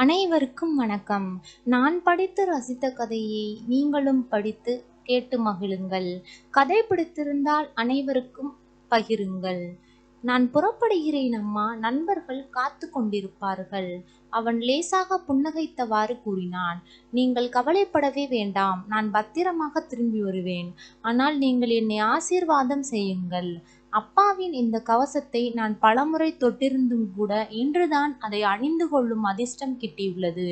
அனைவருக்கும் வணக்கம். நான் படித்து ரசித்த கதையை நீங்களும் படித்து கேட்டு மகிழுங்கள். கதை பிடித்திருந்தால் அனைவருக்கும் பகிருங்கள். நான் புறப்படுகிறேன் அம்மா. நண்பர்கள் காத்து கொண்டிருப்பார்கள். அவன் லேசாக புன்னகைத்தவாறு கூறினான் நீங்கள் கவலைப்படவே வேண்டாம். நான் பத்திரமாக திரும்பி வருவேன். ஆனால் நீங்கள் என்னை ஆசீர்வாதம் செய்யுங்கள். அப்பாவின் இந்த கவசத்தை நான் பலமுறை தொட்டிருந்தும் கூட இன்றுதான் அதை அணிந்து கொள்ளும் அதிர்ஷ்டம் கிட்டியுள்ளது.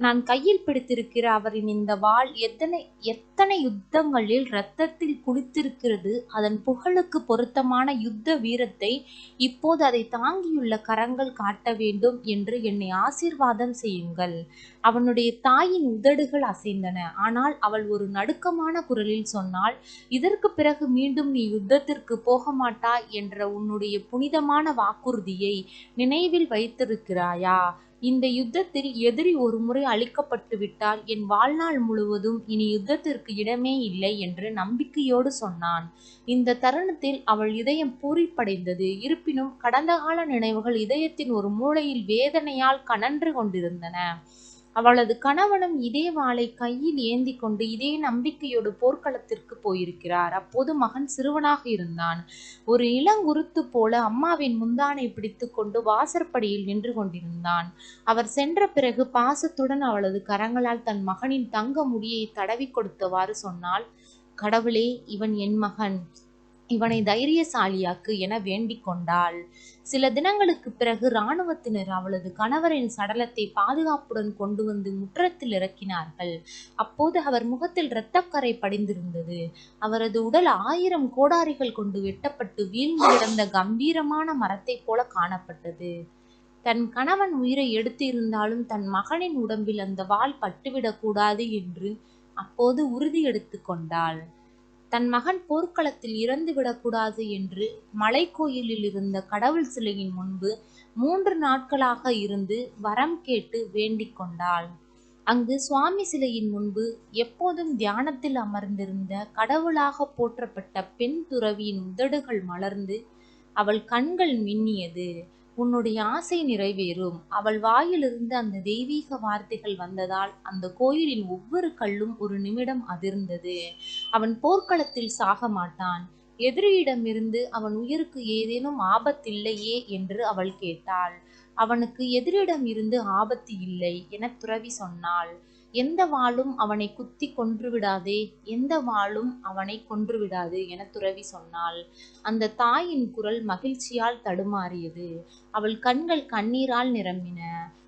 நான் கையில் பிடித்திருக்கிற அவரின் இந்த வாள் எத்தனை எத்தனை யுத்தங்களில் இரத்தத்தில் குளித்திருக்கிறது அதன் புகழுக்கு பொருத்தமான யுத்த வீரத்தை இப்போது அதை தாங்கியுள்ள கரங்கள் காட்ட வேண்டும் என்று என்னை ஆசீர்வாதம் செய்யுங்கள். அவனுடைய தாயின் உதடுகள் அசைந்தன. ஆனால் அவள் ஒரு நடுக்கமான குரலில் சொன்னாள் இதற்கு பிறகு மீண்டும் நீ யுத்தத்திற்கு போக மாட்டாய் என்ற உன்னுடைய புனிதமான வாக்குறுதியை நினைவில் வைத்திருக்கிறாயா? இந்த யுத்தத்தில் எதிரி ஒரு முறை அழிக்கப்பட்டு விட்டால் என் வாழ்நாள் முழுவதும் இனி யுத்தத்திற்கு இடமே இல்லை என்று நம்பிக்கையோடு சொன்னான். இந்த தருணத்தில் அவள் இதயம் பூரிப்படைந்தது. இருப்பினும் கடந்த கால நினைவுகள் இதயத்தின் ஒரு மூலையில் வேதனையால் கனன்று கொண்டிருந்தன. அவளது கணவனும் இதே வாளை கையில் ஏந்தி கொண்டு இதே நம்பிக்கையோடு போர்க்களத்திற்கு போயிருக்கிறார். அப்போது மகன் சிறுவனாக இருந்தான். ஒரு இளங்குருத்து போல அம்மாவின் முந்தானை பிடித்து கொண்டு வாசற்படியில் நின்று கொண்டிருந்தான். அவர் சென்ற பிறகு பாசத்துடன் அவளது கரங்களால் தன் மகனின் தங்க முடியை தடவி கொடுத்தவாறு சொன்னாள் கடவுளே இவன் என் மகன். இவனை தைரியசாலியாக்கு என வேண்டிக் கொண்டாள். சில தினங்களுக்கு பிறகு இராணுவத்தினர் அவளது கணவரின் சடலத்தை பாதுகாப்புடன் கொண்டு வந்து முற்றத்தில் இறக்கினார்கள். அப்போது அவர் முகத்தில் இரத்தக்கரை படிந்திருந்தது. அவரது உடல் ஆயிரம் கோடாரிகள் கொண்டு வெட்டப்பட்டு வீழ்ந்து கிடந்த கம்பீரமான மரத்தைப் போல காணப்பட்டது. தன் கணவன் உயிரை எடுத்து இருந்தாலும் தன் மகனின் உடம்பில் அந்த வாள் பட்டுவிடக்கூடாது என்று அப்போது உறுதி எடுத்து கொண்டாள். தன் மகன் போர்க்களத்தில் இறந்து விடக்கூடாது என்று மலைக்கோயிலில் இருந்த கடவுள் சிலையின் முன்பு மூன்று நாட்களாக இருந்து வரம் கேட்டு வேண்டிக் கொண்டாள். அங்கு சுவாமி சிலையின் முன்பு எப்போதும் தியானத்தில் அமர்ந்திருந்த கடவுளாக போற்றப்பட்ட பெண் துறவியின் உதடுகள் மலர்ந்து அவள் கண்கள் மின்னியது. உன்னுடைய ஆசை நிறைவேறும். அவள் வாயிலிருந்து அந்த தெய்வீக வார்த்தைகள் வந்ததால் அந்த கோயிலின் ஒவ்வொரு கல்லும் ஒரு நிமிடம் அதிர்ந்தது. அவன் போர்க்களத்தில் சாக மாட்டான். எதிரியிடமிருந்து அவன் உயிருக்கு ஏதேனும் ஆபத்தில்லையே என்று அவள் கேட்டாள். அவனுக்கு எதிரிடம் இருந்து ஆபத்து இல்லை என துறவி சொன்னாள். எந்த வாளும் அவனை குத்தி கொன்றுவிடாதே எந்த வாளும் அவனை கொன்றுவிடாது என துறவி சொன்னாள். அந்த தாயின் குரல் மகிழ்ச்சியால் தடுமாறியது. அவள் கண்கள் கண்ணீரால் நிரம்பின.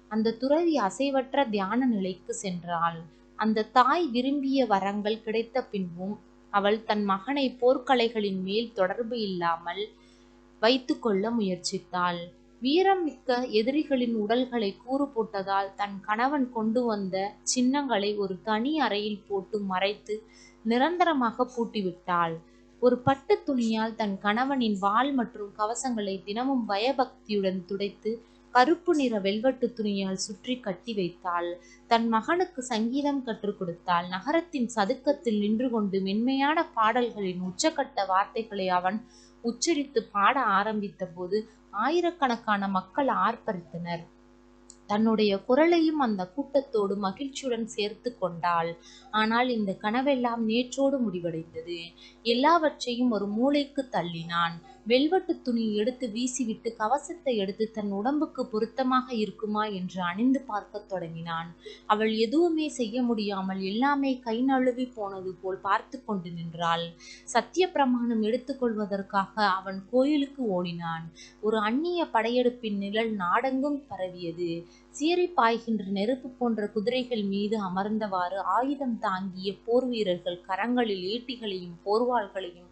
அந்த துறவி அசைவற்ற தியான நிலைக்கு சென்றாள். அந்த தாய் விரும்பிய வரங்கள் கிடைத்த பின்பும் அவள் தன் மகனை போர்க்கலைகளின் மேல் தொடர்பு இல்லாமல் வைத்துக்கொள்ள முயற்சித்தாள். வீரம் மிக்க எதிரிகளின் உடல்களை கூறு போட்டதால் தன் கணவன் கொண்டு வந்த சின்னங்களை ஒரு தனி அறையில் போட்டு மறைத்து நிரந்தரமாக பூட்டிவிட்டாள். ஒரு பட்டு துணியால் தன் கணவனின் வாள் மற்றும் கவசங்களை தினமும் பயபக்தியுடன் துடைத்து கருப்பு நிற வெல்வெட்டு துணியால் சுற்றி கட்டி வைத்தாள். தன் மகனுக்கு சங்கீதம் கற்றுக் கொடுத்தாள். நகரத்தின் சதுக்கத்தில் நின்று கொண்டு மென்மையான பாடல்களின் உச்சக்கட்ட வார்த்தைகளை அவன் உச்சரித்து பாட ஆரம்பித்த போது ஆயிரக்கணக்கான மக்கள் ஆர்ப்பரித்தனர். தன்னுடைய குரலையும் அந்த கூட்டத்தோடு மகிழ்ச்சியுடன் சேர்த்து கொண்டாள். ஆனால் இந்த கனவெல்லாம் நேற்றோடு முடிவடைந்தது. எல்லாவற்றையும் ஒரு மூளைக்கு தள்ளினான். வெல்வெட்டு துணி எடுத்து வீசிவிட்டு கவசத்தை எடுத்து தன் உடம்புக்கு பொருத்தமாக இருக்குமா என்று அணிந்து பார்க்க தொடங்கினான். அவள் எதுவுமே செய்ய முடியாமல் எல்லாமே கை நழுவி போனது போல் பார்த்து கொண்டு நின்றாள். சத்திய பிரமாணம் எடுத்துக்கொள்வதற்காக அவன் கோயிலுக்கு ஓடினான். ஒரு அந்நிய படையெடுப்பின் நிழல் நாடெங்கும் பரவியது. சீறி பாய்கின்ற நெருப்பு போன்ற குதிரைகள் மீது அமர்ந்தவாறு ஆயுதம் தாங்கிய போர் வீரர்கள் கரங்களில் ஈட்டிகளையும் போர்வாள்களையும்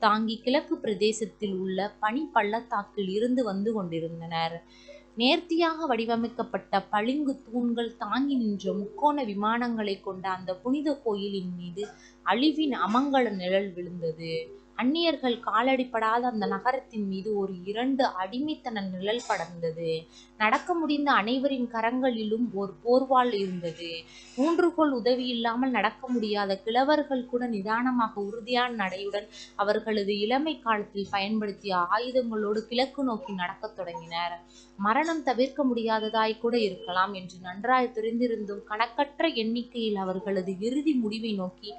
தாங்கி கிழக்கு பிரதேசத்தில் உள்ள பனி பள்ளத்தாக்கில் இருந்து வந்து கொண்டிருந்தனர். நேர்த்தியாக வடிவமைக்கப்பட்ட பளிங்கு தூண்கள் தாங்கி நின்ற முக்கோண விமானங்களை கொண்ட அந்த புனித கோயிலின் மீது அழிவின் அமங்கல நிழல் விழுந்தது. அந்நியர்கள் காலடிப்படாத அந்த நகரத்தின் மீது ஒரு இரண்டு அடிமைத்தன நிழல் படர்ந்தது. நடக்க முடிந்த அனைவரின் கரங்களிலும் ஒரு போர்வால் இருந்தது. ஊன்றுகோல் உதவி இல்லாமல் நடக்க முடியாத கிழவர்கள் கூட நிதானமாக உறுதியான நடையுடன் அவர்களது இளமை காலத்தில் பயன்படுத்திய ஆயுதங்களோடு கிழக்கு நோக்கி நடக்கத் தொடங்கினர். மரணம் தவிர்க்க முடியாததாய் கூட இருக்கலாம் என்று நன்றாய் தெரிந்திருந்தும் கணக்கற்ற எண்ணிக்கையில் அவர்களது இறுதி முடிவை நோக்கி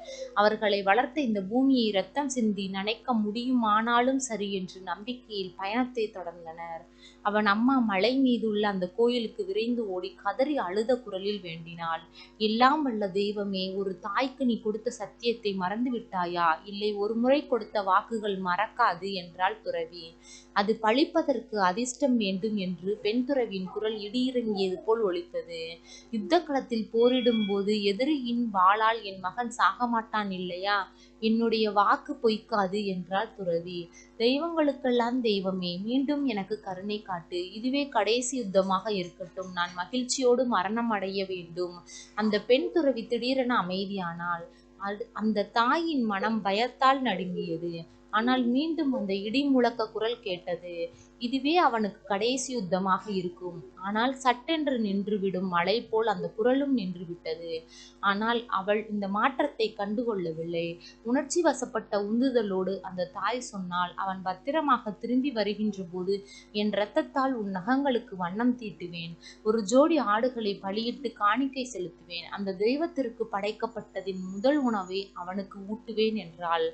அவர்களை வளர்த்த இந்த பூமியை ரத்தம் சிந்தி நனை நனைக்க முடியுமானாலும் சரி என்று நம்பிக்கையில் பயணத்தை தொடர்ந்தனர். அவன் அம்மா மலை மீதுள்ள அந்த கோயிலுக்கு விரைந்து ஓடி கதறி அழுத குரலில் வேண்டினாள். எல்லாம் வல்ல தெய்வமே ஒரு தாய்க்கு நீ கொடுத்த சத்தியத்தை மறந்து விட்டாயா? இல்லை ஒரு முறை கொடுத்த வாக்குகள் மறக்காது என்றாள் துறவி. அது பழிப்பதற்கு அதிர்ஷ்டம் வேண்டும் என்று பெண் துறவியின் குரல் இடியிறங்கியது போல் ஒலித்தது. யுத்த களத்தில் போரிடும் போது எதிரியின் வாளால் என் மகன் சாக மாட்டான் இல்லையா? என்னுடைய வாக்கு பொய்க்காது என்றாள் துறவி. தெய்வங்களுக்கெல்லாம் தெய்வமே மீண்டும் எனக்கு கருணை காட்டு. இதுவே கடைசி யுத்தமாக இருக்கட்டும். நான் மகிழ்ச்சியோடு மரணம் அடைய வேண்டும். அந்த பெண் துறவி திடீரென அமைதியானாள். அந்த தாயின் மனம் பயத்தால் நடுங்கியது. ஆனால் மீண்டும் அந்த இடி முழக்க குரல் கேட்டது. இதுவே அவனுக்கு கடைசி யுத்தமாக இருக்கும். ஆனால் சட்டென்று நின்றுவிடும் மலை போல் அந்த குரலும் நின்றுவிட்டது. ஆனால் அவள் இந்த மாற்றத்தை கண்டுகொள்ளவில்லை. உணர்ச்சி வசப்பட்ட உந்துதலோடு அந்த தாய் சொன்னால் அவன் பத்திரமாக திரும்பி வருகின்ற போது என் இரத்தத்தால் உன் நகங்களுக்கு வண்ணம் தீட்டுவேன். ஒரு ஜோடி ஆடுகளை பலியிட்டு காணிக்கை செலுத்துவேன். அந்த தெய்வத்திற்கு படைக்கப்பட்டதின் முதல் உணவை அவனுக்கு ஊட்டுவேன் என்றாள்.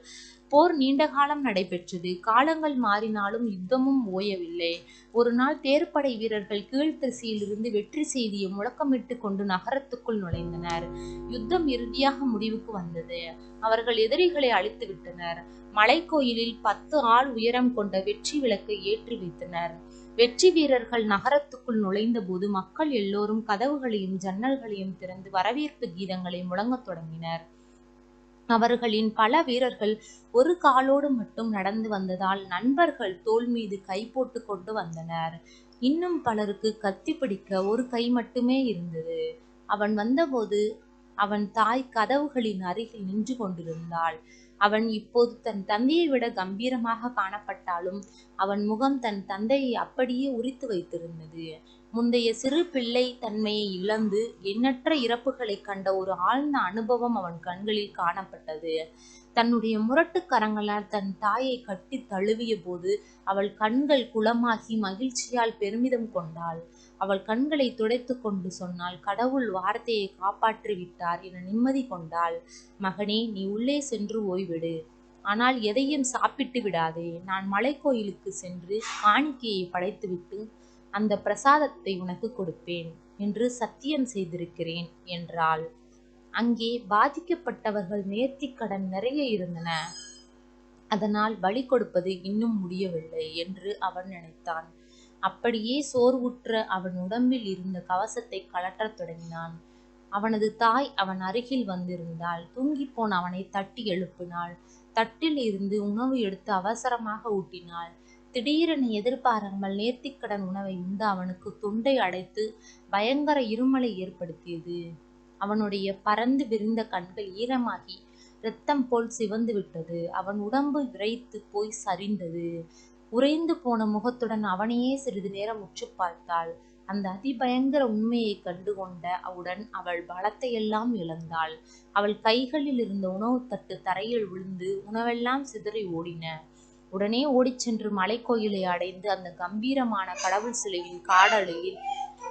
போர் நீண்ட காலம் நடைபெற்றது. காலங்கள் மாறினாலும் யுத்தமும் ஓயவில்லை. ஒரு நாள் தேர்ப்படை வீரர்கள் கீழ்த்திசையிலிருந்து வெற்றி செய்தியை முழக்கமிட்டு கொண்டு நகரத்துக்குள் நுழைந்தனர். யுத்தம் இறுதியாக முடிவுக்கு வந்தது. அவர்கள் எதிரிகளை அழித்து விட்டனர். மலைக்கோயிலில் பத்து ஆள் உயரம் கொண்ட வெற்றி விளக்கை ஏற்றி வைத்தனர். வெற்றி வீரர்கள் நகரத்துக்குள் நுழைந்த போது மக்கள் எல்லோரும் கதவுகளையும் ஜன்னல்களையும் திறந்து வரவேற்பு கீதங்களை முழங்கத் தொடங்கினர். அவர்களின் பல வீரர்கள் ஒரு காலோடு மட்டும் நடந்து வந்ததால் நண்பர்கள் தோள் மீது கை போட்டு கொண்டு வந்தனர். இன்னும் பலருக்கு கத்தி பிடிக்க ஒரு கை மட்டுமே இருந்தது. அவன் வந்தபோது அவன் தாய் கதவுகளின் அருகில் நின்று கொண்டிருந்தாள். அவன் இப்போது தன் தந்தையை விட கம்பீரமாக காணப்பட்டாலும் அவன் முகம் தன் தந்தையை அப்படியே உரித்து வைத்திருந்தது. முந்தைய சிறு பிள்ளை தன்மையை இழந்து எண்ணற்ற இறப்புகளை கண்ட ஒரு ஆழ்ந்த அனுபவம் அவன் கண்களில் காணப்பட்டது. தன்னுடைய முரட்டு கரங்களால் தன் தாயை கட்டி தழுவிய போது அவள் கண்கள் குளமாகி மகிழ்ச்சியால் பெருமிதம் கொண்டாள். அவள் கண்களை துடைத்து கொண்டு சொன்னால் கடவுள் வார்த்தையை காப்பாற்றி விட்டார் என நிம்மதி கொண்டாள். மகனே நீ உள்ளே சென்று ஓய்விடு. ஆனால் எதையும் சாப்பிட்டு விடாதே. நான் மலைக்கோயிலுக்கு சென்று காணிக்கையை படைத்துவிட்டு அந்த பிரசாதத்தை உனக்கு கொடுப்பேன் என்று சத்தியம் செய்திருக்கிறேன் என்றாள். அங்கே பாதிக்கப்பட்டவர்கள் நேர்த்தி கடன் நிறைய இருந்தன. அதனால் பலி கொடுப்பது இன்னும் முடியவில்லை என்று அவன் நினைத்தான். அப்படியே சோர்வுற்ற அவன் உடம்பில் இருந்த கவசத்தை கழற்றத் தொடங்கினான். அவனது தாய் அவன் அருகில் வந்திருந்தாள். தூங்கிப்போன அவனை தட்டி எழுப்பினாள். தட்டில் இருந்து உணவு எடுத்து அவசரமாக ஊட்டினாள். திடீரென எதிர்பாராமல் நேர்த்திக்கடன் உணவை உண்டு அவனுக்கு தொண்டை அடைத்து பயங்கர இருமலை ஏற்படுத்தியது. அவனுடைய பறந்து விரிந்த கண்கள் ஈரமாகி இரத்தம் போல் சிவந்து விட்டது. அவன் உடம்பு விரைத்து போய் சரிந்தது. உறைந்து போன முகத்துடன் அவனையே சிறிது நேரம் உற்று பார்த்தாள். அந்த அதிபயங்கர உண்மையை கண்டுகொண்ட அவுடன் அவள் பலத்தையெல்லாம் இழந்தாள். அவள் கைகளில் இருந்த உணவு தட்டு தரையில் விழுந்து உணவெல்லாம் சிதறி ஓடின. உடனே ஓடிச் சென்று மலைக்கோயிலை அடைந்து அந்த கம்பீரமான கடவுள் சிலையின் காடலையில்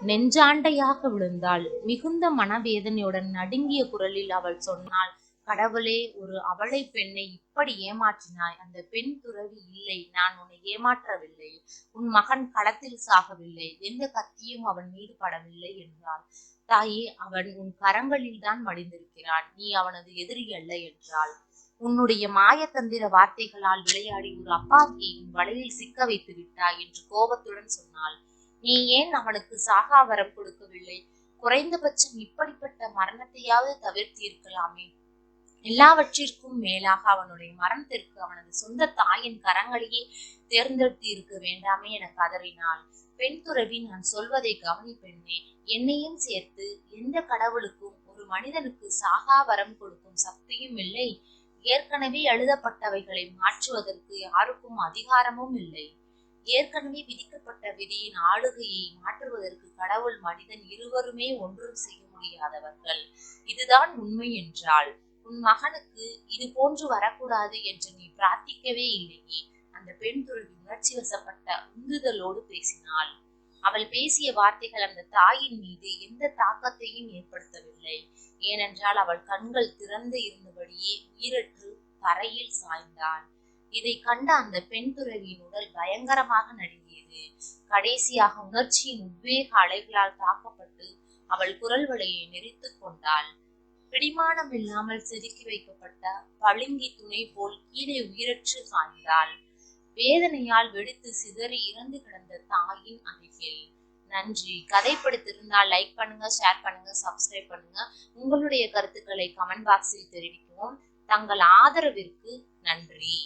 நெஞ்சாண்டையாக விழுந்தாள். மிகுந்த மனவேதனையுடன் நடுங்கிய குரலில் அவள் சொன்னாள் கடவுளே ஒரு அவளை பெண்ணை இப்படி ஏமாற்றினாய். அந்த பெண் துறவி இல்லை. நான் உன்னை ஏமாற்றவில்லை. உன் மகன் களத்தில் சாகவில்லை. எந்த கத்தியும் அவன் மீது படவில்லை என்றாள். தாயே அவன் உன் கரங்களில் தான் மடிந்திருக்கிறான் நீ அவனது எதிரி அல்ல என்றாள். உன்னுடைய மாயத்தந்திர வார்த்தைகளால் விளையாடி ஒரு அப்பாவியையும் வலையில் சிக்க வைத்து விட்டாய் என்று கோபத்துடன் சொன்னாள். நீ ஏன் அவனுக்கு சாகா வரம் கொடுக்கவில்லை? குறைந்தபட்சம் இப்படிப்பட்ட மரணத்தையாவது தவிர்த்து இருக்கலாமே. எல்லாவற்றிற்கும் மேலாக அவனுடைய மரணத்திற்கு அவனது சொந்த தாயின் கரங்களையே தேர்ந்தெடுத்து இருக்க வேண்டாமே என கதறினாள். பெண் துறவி நான் சொல்வதை கவனி பெண்ணே. என்னையும் சேர்த்து எந்த கடவுளுக்கும் ஒரு மனிதனுக்கு சாகா வரம் கொடுக்கும் சக்தியும் இல்லை. ஏற்கனவே எழுதப்பட்டவைகளை மாற்றுவதற்கு யாருக்கும் அதிகாரமும் இல்லை. ஏற்கனவே விதிக்கப்பட்ட விதியின் ஆளுகையை மாற்றுவதற்கு கடவுள் மனிதன் இருவருமே ஒன்றும் செய்ய முடியாதவர்கள். இதுதான் உண்மை என்றால் உன் மகனுக்கு இது போன்று வரக்கூடாது என்று நீ பிரார்த்திக்கவே இல்லையே. அந்த பெண் துறவி உணர்ச்சி வசப்பட்ட உந்துதலோடு பேசினாள். அவள் பேசிய வார்த்தைகள் அந்த தாயின் மீது எந்த தாக்கத்தையும் ஏற்படுத்தவில்லை. ஏனென்றால் அவள் கண்கள் திறந்து இருந்தபடியே உயிரற்று தரையில் சாய்ந்தாள். இதை கண்ட அந்த பெண் துறவியின் உடல் பயங்கரமாக நடுங்கியது. கடைசியாக உணர்ச்சியின் உத்வேக அலைகளால் தாக்கப்பட்டு அவள் குரல் வலையை நெறித்து கொண்டாள். பிடிமானம் இல்லாமல் செதுக்கி வைக்கப்பட்ட பளிங்கி துணை போல் கீழே உயிரற்று சாய்ந்தாள். வேதனையால் வெடித்து சிதறி இறந்து கிடந்த தாயின் அருகில் நன்றி. கதை லைக் பண்ணுங்க ஷேர் பண்ணுங்க சப்ஸ்கிரைப் பண்ணுங்க. உங்களுடைய கருத்துக்களை கமெண்ட் பாக்ஸில் தெரிவிக்கவும் தங்கள் ஆதரவிற்கு நன்றி.